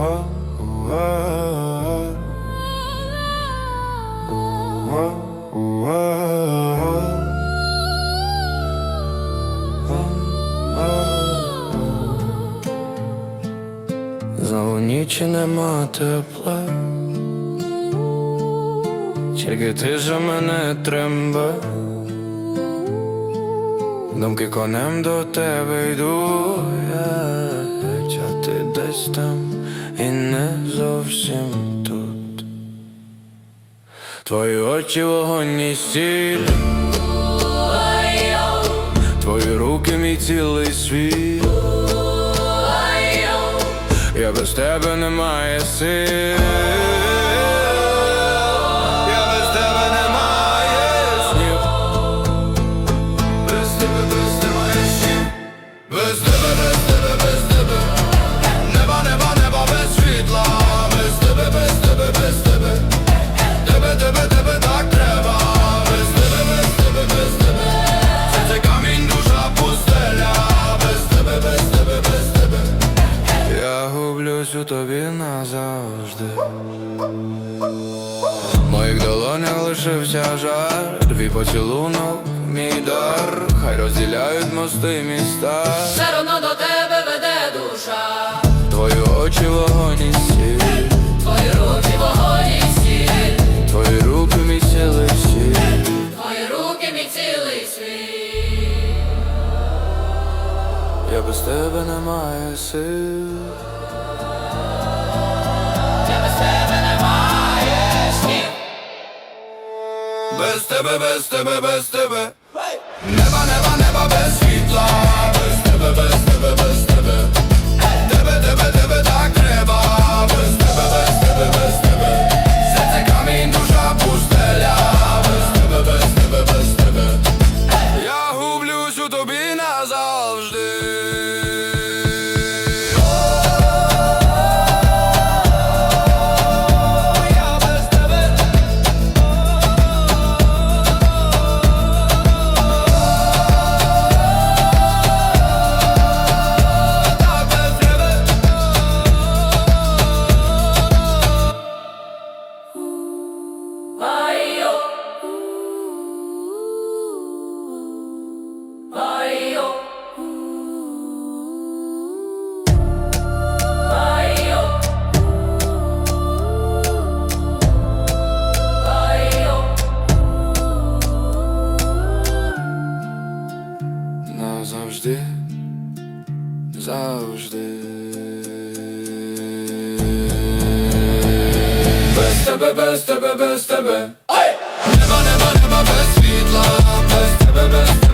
Знову нема тепла, тільки ти за мене тремба, думки конем до тебе йду, я, а ти десь там і не зовсім тут. Твої очі вогонь і сіль, твої руки мій цілий світ. Я без тебе не маю сил. Назавжди. В моїх долонях лишився жар, твій поцілунок, мій дар, хай розділяють мости міста. Все одно до тебе веде душа, Твої очі вогонь і сіль, твої руки вогонь і сіль, твої руки мій цілий світ. твої руки мій цілий світ. Я без тебе не маю сил. Без тебе, без тебе, без тебе. Назавжди, завжди. Без тебе, без тебе, без тебе. Ай! Нема, нема, нема, без світла, без тебе, без тебе.